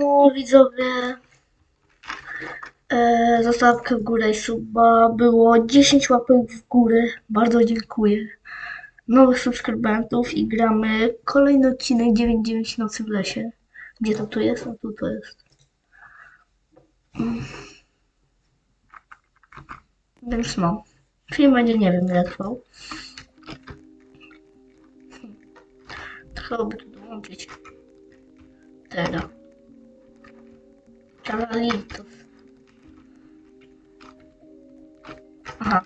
No widzowie, e, zostawkę w górę i suba. Było 10 łapek w górę. Bardzo dziękuję. Nowych subskrybentów i gramy kolejny odcinek 99 nocy w lesie. Gdzie to tu jest? A tu to jest. Więc no. Film będzie nie wiem ile trwał. Trzeba by tu dołączyć. Teraz. Charlitos. Aha.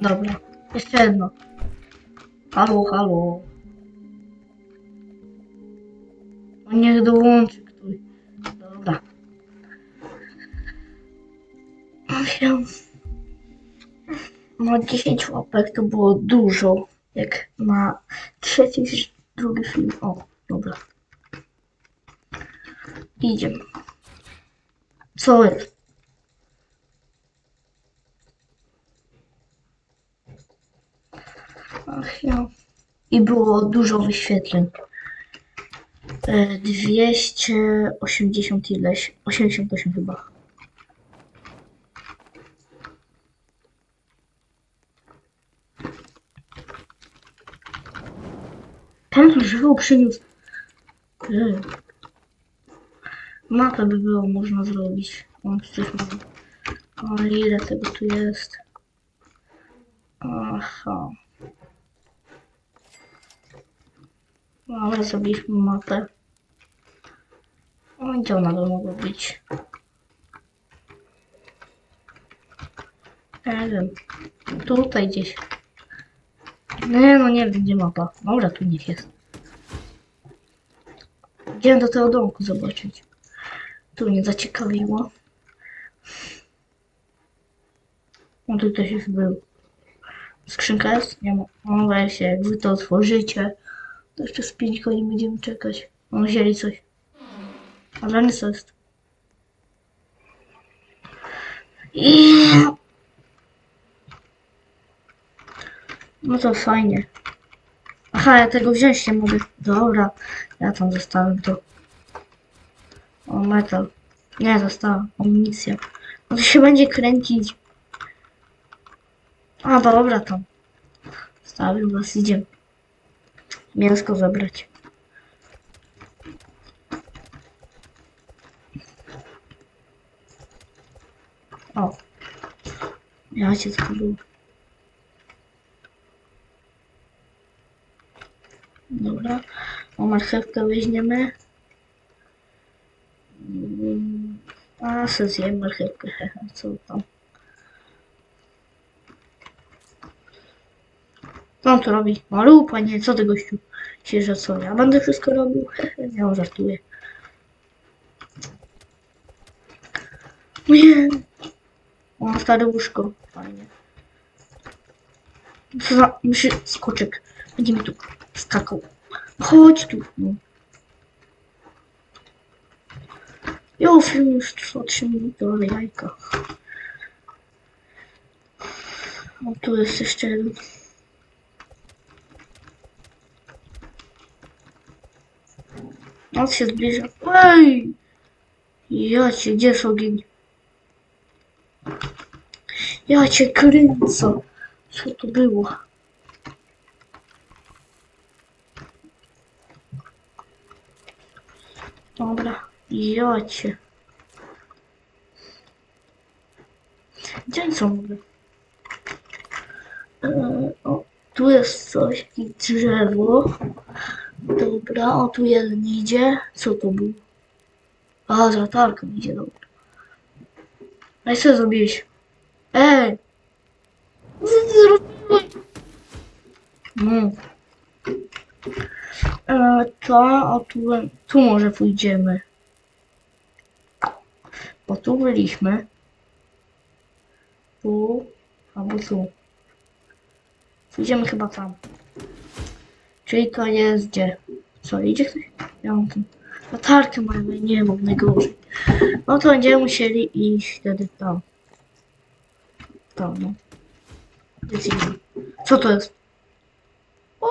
Dobra. Jeszcze jedno. Halo, halo. O, niech dołączy ktoś. Dobra. No 10 łapek to było dużo. Jak na trzeci, drugi film. O, dobra. Idziemy. Co jest? Ach ja. I było dużo wyświetleń. E, 280 ileś. 88 chyba. Żywą przyniósł. Mapę by było można zrobić. O, tu coś mam. O, ile tego tu jest. Aha. Dobra, zrobiliśmy mapę. O, gdzie ona by mogła być? Nie wiem. Tutaj gdzieś. Nie, no nie wiem, gdzie mapa. Dobra, tu niech jest. Idziemy do tego domku zobaczyć. Tu mnie zaciekawiło. No tu też już był. Skrzynka jest? Nie ma. Weź się, jak wy to otworzycie, to jeszcze z 5 godzin będziemy czekać. No wzięli coś. A dla mnie co jest? I... No to fajnie. Aha, ja tego wziąć nie mogę. Dobra, ja tam zostawiam to. O, metal. Nie, została amunicja. No to się będzie kręcić. A, dobra, tam. Stawił was, idziemy. Mięsko zabrać. O. Ja zgubił. Dobra. Marchewkę weźmiemy. A, se zjem marchewkę, co tam. On tu robi? Malu, panie, co ty gościu? Się, że co, ja będę wszystko robił? Ja żartuję. Nie. O, stare łóżko, fajnie. Co za, musi, skoczek. Będzie mi tu skakał. Chodź tu. Jo, film już trwa 3 minuty, ale jajka. O, tu jest jeszcze jeden. Noc się zbliża. Ej! Ja cię, gdzie jest ogień? Ja cię kręcę. Co to było? Dobra, jocie. Gdzie są one? Eee, o, tu jest coś, jakieś drzewo. Dobra, o tu jeden idzie. Co to było? A, z latarką idzie, dobra. I co zrobiłeś? Ej! Co ty zrobiłeś? No. E, to, o tu, tu może pójdziemy. Bo tu byliśmy. Tu, albo tu. Pójdziemy chyba tam. Czyli to jest gdzie? Co, idzie ktoś? Ja mam tam latarkę mam, ale nie mam najgorzej. No to będziemy musieli iść wtedy tam. Tam, no. Idziemy. Co to jest? O!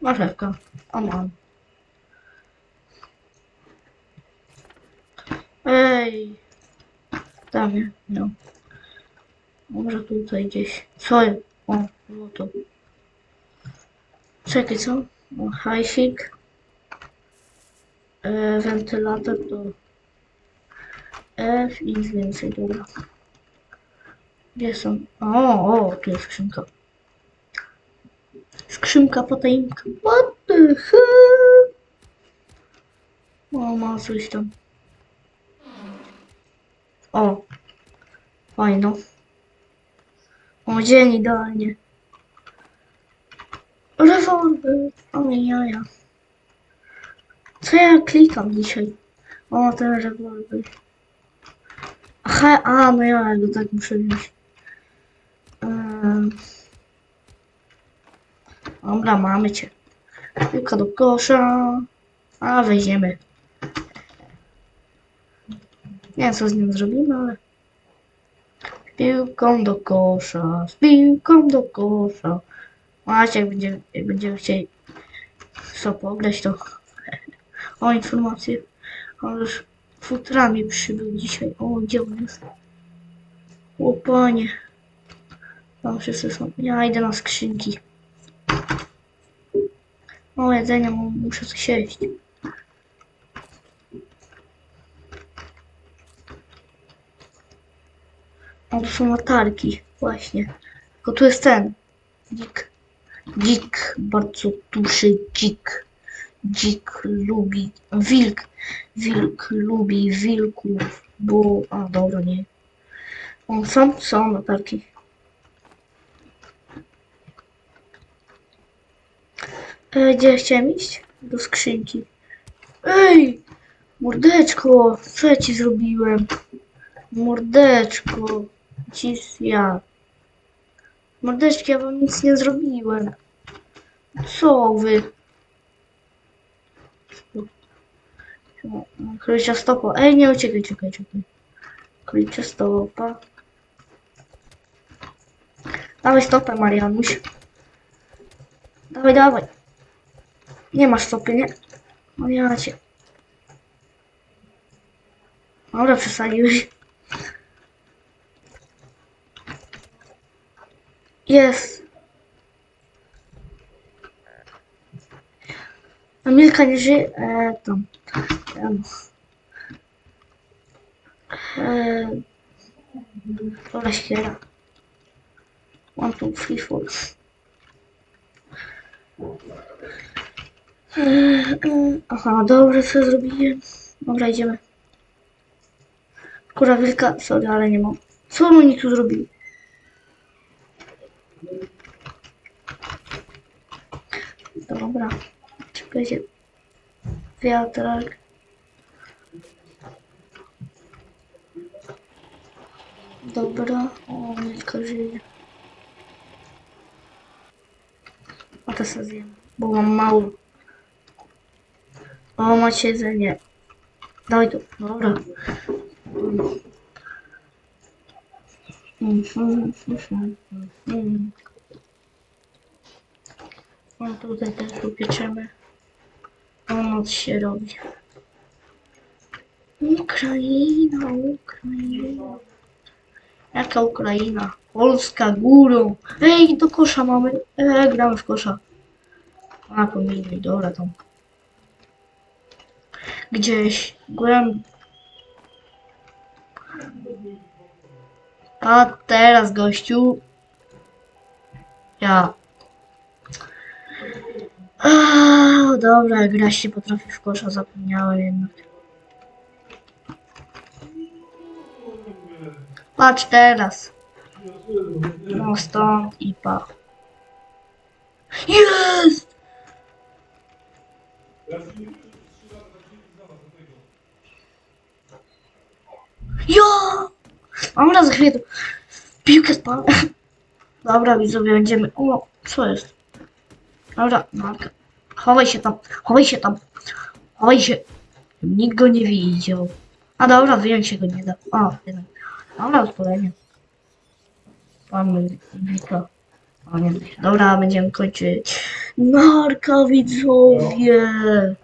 Marzewka. O mam. Ej. Tam no. Może tutaj gdzieś. Co? O, to. Czekaj, co? O, hajsik. E, wentylator to F i nic więcej, dobra. Gdzie są? O, o, tu jest skrzynka. Skrzynka potajemka. What the hell? O, ma coś tam. O. Fajno. O, dzień idealnie. Rewolwer. O, jaja. Co ja klikam dzisiaj? O, ten rewolwer. Aha, a, no ja go tak muszę wziąć. Ehm. Dobra, mamy cię. Piłka do kosza. A, wejdziemy. Nie wiem, co z nim zrobimy, ale... Z piłką do kosza, z piłką do kosza. Macie, jak będziemy, jak będziemy chcieli co pograć, to... O, informacje. On już futrami przybył dzisiaj. O, gdzie on jest? O, panie. Tam wszyscy są. Ja idę na skrzynki. O, jedzenia, mu- muszę coś jeść. O, tu są latarki. Właśnie. Tylko tu jest ten. Dzik. Dzik. Bardzo duży dzik. Dzik lubi. Wilk. Wilk lubi wilków. Bo... A, dobra, nie. O, są, są latarki. E, gdzie chciałem iść? Do skrzynki. Ej! Mordeczko! Co ja ci zrobiłem? Mordeczko! Ci ja. Mordeczki, ja wam nic nie zrobiłem. Co wy? Krycia stopa. Ej, nie uciekaj, czekaj, czekaj. Krycia stopa. Dawaj stopę, Marianuś. Dawaj, dawaj. Nie masz stopy, nie? No ja cię. Dobra, przesadziłeś. Jest. A Milka nie żyje. E, tam. Tam. E, dobra, świera. One, two, three, four. E, e, aha, dobra, co zrobiłem? Dobra, idziemy. Kura wilka, sorry, ale nie mam. Co oni tu zrobili? Dobra, czekajcie. Wiatrak. Dobra, o, Milka żyje. A to sobie zjem, bo mam mało. O, macie jedzenie. Dawaj tu, dobra. Mhm. No tutaj też upieczemy. O, noc się robi. Ukraina, Ukraina. Jaka Ukraina? Polska górą. Ej, do kosza mamy. Ej, gramy w kosza. A, pomijaj, dobra tam. Gdzieś głęb... A teraz, gościu. Ja. A, dobra, gra się potrafi w kosza, zapomniałem jednak. Patrz teraz. No stąd i pa. Jest! Jo! Dobra, za chwilę. Piłkę spalę. Dobra, widzowie, będziemy... O, co jest? Dobra, Marka. Chowaj się tam, chowaj się tam. Chowaj się. Nikt go nie widział. A dobra, wyjąć się go nie da. O, jeden. Dobra, odpalenie. Pan Wika. O nie, dobra, będziemy kończyć. Narka widzowie.